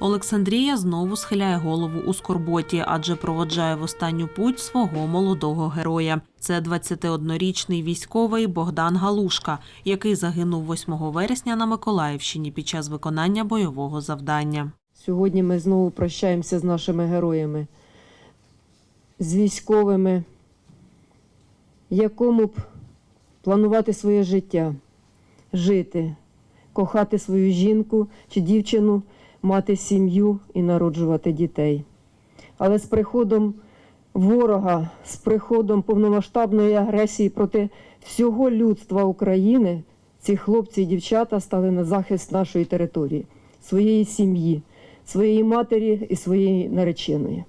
Олександрія знову схиляє голову у скорботі, адже проводжає в останню путь свого молодого героя. Це 21-річний військовий Богдан Галушка, який загинув 8 вересня на Миколаївщині під час виконання бойового завдання. Сьогодні ми знову прощаємося з нашими героями, з військовими, якому б планувати своє життя, жити, кохати свою жінку чи дівчину, мати сім'ю і народжувати дітей. Але з приходом ворога, з приходом повномасштабної агресії проти всього людства України, ці хлопці і дівчата стали на захист нашої території, своєї сім'ї, своєї матері і своєї нареченої.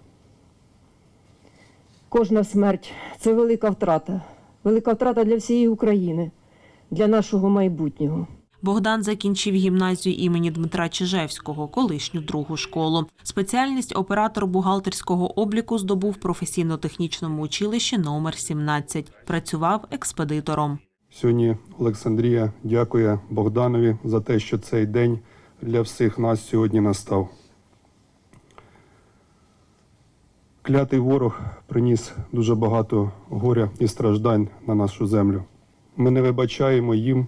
Кожна смерть це велика втрата, велика втрата для всієї України, для нашого майбутнього. Богдан закінчив гімназію імені Дмитра Чижевського, колишню другу школу. Спеціальність оператор бухгалтерського обліку здобув в професійно-технічному училищі номер 17. Працював експедитором. Сьогодні Олександрія дякує Богданові за те, що цей день для всіх нас сьогодні настав. Клятий ворог приніс дуже багато горя і страждань на нашу землю. Ми не вибачаємо їм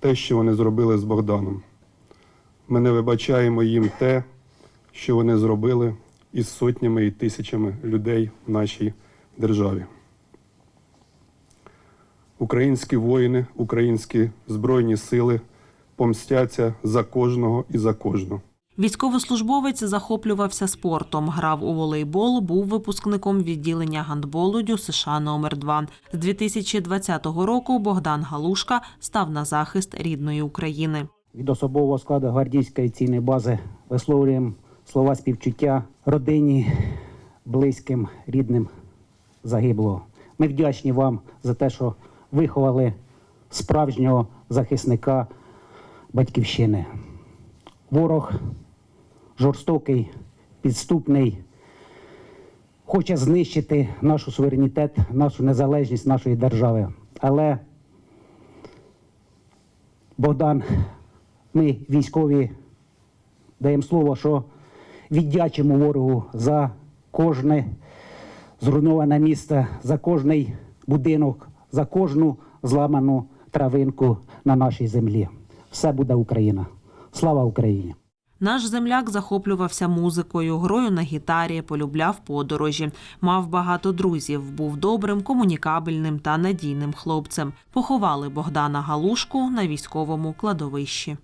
те, що вони зробили з Богданом. Ми не вибачаємо їм те, що вони зробили із сотнями і тисячами людей в нашій державі. Українські воїни, українські збройні сили помстяться за кожного і за кожну. Військовослужбовець захоплювався спортом, грав у волейбол, був випускником відділення гандболу ДЮСШ США номер 2 З 2020 року Богдан Галушка став на захист рідної України. Від особового складу гвардійської цінної бази висловлюємо слова співчуття родині, близьким, рідним загиблого. Ми вдячні вам за те, що виховали справжнього захисника батьківщини. Ворог жорстокий, підступний, хоче знищити нашу суверенітет, нашу незалежність нашої держави. Але Богдан, ми військові даємо слово, що віддячимо ворогу за кожне зруйноване місце, за кожний будинок, за кожну зламану травинку на нашій землі. Все буде Україна. Слава Україні! Наш земляк захоплювався музикою, грою на гітарі, полюбляв подорожі. Мав багато друзів, був добрим, комунікабельним та надійним хлопцем. Поховали Богдана Галушку на військовому кладовищі.